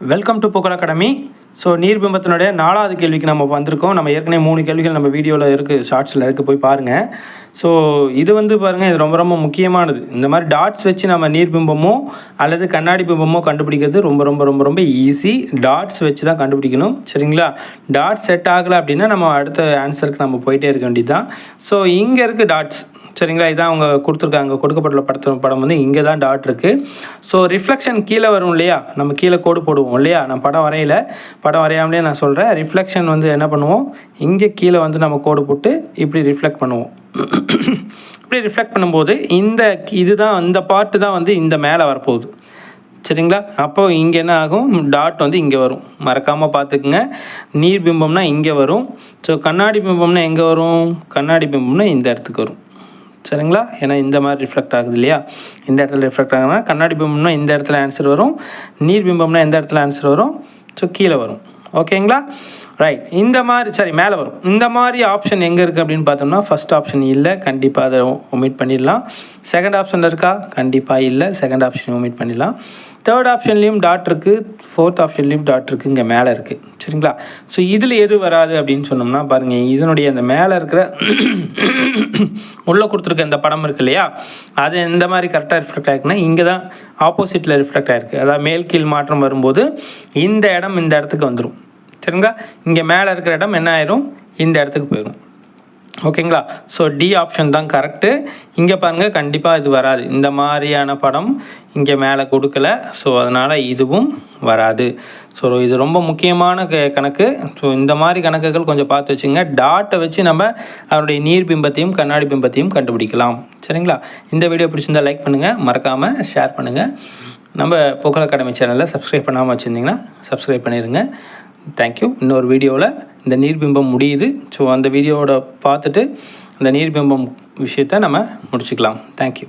Welcome to Pugazh academy so நீர்பிம்பத்தினுடைய நாலாவது கேள்விக்கு நம்ம வந்திருக்கோம். நம்ம ஏற்கனவே மூணு கேள்விகள் நம்ம வீடியோவில் இருக்குது ஷார்ட்ஸில் இருக்குது போய் பாருங்கள் ஸோ இது வந்து பாருங்கள் இது ரொம்ப ரொம்ப முக்கியமானது. இந்த மாதிரி டாட்ஸ் வச்சு நம்ம நீர்பிம்பமோ அல்லது கண்ணாடி பிம்பமோ கண்டுபிடிக்கிறது ரொம்ப ரொம்ப ரொம்ப ரொம்ப ஈஸி டாட்ஸ் வச்சு தான் கண்டுபிடிக்கணும். சரிங்களா? டாட்ஸ் செட் ஆகலை அப்படின்னா நம்ம அடுத்த ஆன்சருக்கு நம்ம போயிட்டே இருக்க வேண்டியது தான் ஸோ இங்கே இருக்குது டாட்ஸ் சரிங்களா? இதான் அவங்க கொடுத்துருக்காங்க. கொடுக்கப்பட்டுள்ள படத்து படம் வந்து இங்கே தான் டாட் இருக்குது ஸோ ரிஃப்ளெக்ஷன் கீழே வரும் இல்லையா? நம்ம கீழே கோடு போடுவோம் இல்லையா? நான் படம் வரையில. படம் வரையாமலே நான் சொல்கிறேன் ரிஃப்ளெக்ஷன் வந்து என்ன பண்ணுவோம்? இங்கே கீழே வந்து நம்ம கோடு போட்டு இப்படி ரிஃப்ளெக்ட் பண்ணுவோம். இப்படி ரிஃப்ளெக்ட் பண்ணும்போது இந்த இதுதான் இந்த பார்ட்டு தான் வந்து இந்த மேலே வரப்போகுது. சரிங்களா? அப்போ இங்கே என்ன ஆகும்? டாட் வந்து இங்கே வரும். மறக்காமல் பார்த்துக்குங்க. நீர் பிம்பம்னா இங்கே வரும். ஸோ கண்ணாடி பிம்பம்னா எங்கே வரும்? கண்ணாடி பிம்பம்னா இந்த இடத்துக்கு வரும். சரிங்களா? ஏன்னா இந்த மாதிரி ரிஃப்ளெக்ட் ஆகுது இல்லையா? இந்த இடத்துல ரிஃப்ளெக்ட் ஆகுதுன்னா கண்ணாடி பிம்பம்னா இந்த இடத்துல ஆன்சர் வரும். நீர் பிம்பம்னா எந்த இடத்துல ஆன்சர் வரும். ஸோ கீழே வரும். ஓகேங்களா? ரைட் இந்த மாதிரி சரி மேலே வரும். இந்த மாதிரி ஆப்ஷன் எங்கே இருக்குது அப்படின்னு பார்த்தோம்னா ஃபஸ்ட் ஆப்ஷன் இல்லை கண்டிப்பாக அதை ஒமிட் பண்ணிடலாம். செகண்ட் ஆப்ஷனில் இருக்கா? கண்டிப்பாக இல்லை. செகண்ட் ஆப்ஷன் ஒமிட் பண்ணிடலாம். தேர்ட் ஆப்ஷன்லேயும் டாட் இருக்குது ஃபோர்த் ஆப்ஷன்லேயும் டாட் இருக்குது இங்கே மேலே இருக்குது சரிங்களா? ஸோ இதில் எது வராது அப்படின்னு சொன்னோம்னா பாருங்கள் இதனுடைய அந்த மேலே இருக்கிற உள்ளே கொடுத்துருக்க இந்த படம் இருக்கு இல்லையா? அது எந்த மாதிரி கரெக்டாக ரிஃப்ளெக்ட் ஆகிருக்குன்னா இங்கே தான் ஆப்போசிட்டில் ரிஃப்ளெக்ட் ஆகிருக்கு அதாவது மேல் கீழ் மாற்றம் வரும்போது இந்த இடம் இந்த இடத்துக்கு வந்துடும் சரிங்களா? இங்கே மேலே இருக்கிற இடம் என்ன ஆயிரும்? இந்த இடத்துக்கு போயிடும் ஓகேங்களா? ஸோ டி ஆப்ஷன் தான் கரெக்டு இங்கே பாருங்கள் கண்டிப்பாக இது வராது. இந்த மாதிரியான படம் இங்கே மேலே கொடுக்கல. ஸோ அதனால் இதுவும் வராது. ஸோ இது ரொம்ப முக்கியமான க கணக்கு. ஸோ இந்த மாதிரி கணக்குகள் கொஞ்சம் பார்த்து வச்சுங்க. டாட்டை வச்சு நம்ம அதனுடைய நீர் பிம்பத்தையும் கண்ணாடி பிம்பத்தையும் கண்டுபிடிக்கலாம். சரிங்களா? இந்த வீடியோ பிடிச்சிருந்தால் லைக் பண்ணுங்கள் மறக்காமல் ஷேர் பண்ணுங்கள் நம்ம புகழ் அகாடமி சேனலில் சப்ஸ்கிரைப் பண்ணாமல் வச்சுருந்தீங்கன்னா சப்ஸ்கிரைப் பண்ணிடுங்க தேங்க்யூ இன்னொரு வீடியோவில் இந்த நீர்பிம்பம் முடியுது. ஸோ அந்த வீடியோவோட பார்த்துட்டு அந்த நீர்பிம்பம் விஷயத்தை நம்ம முடிச்சுக்கலாம். தேங்க்யூ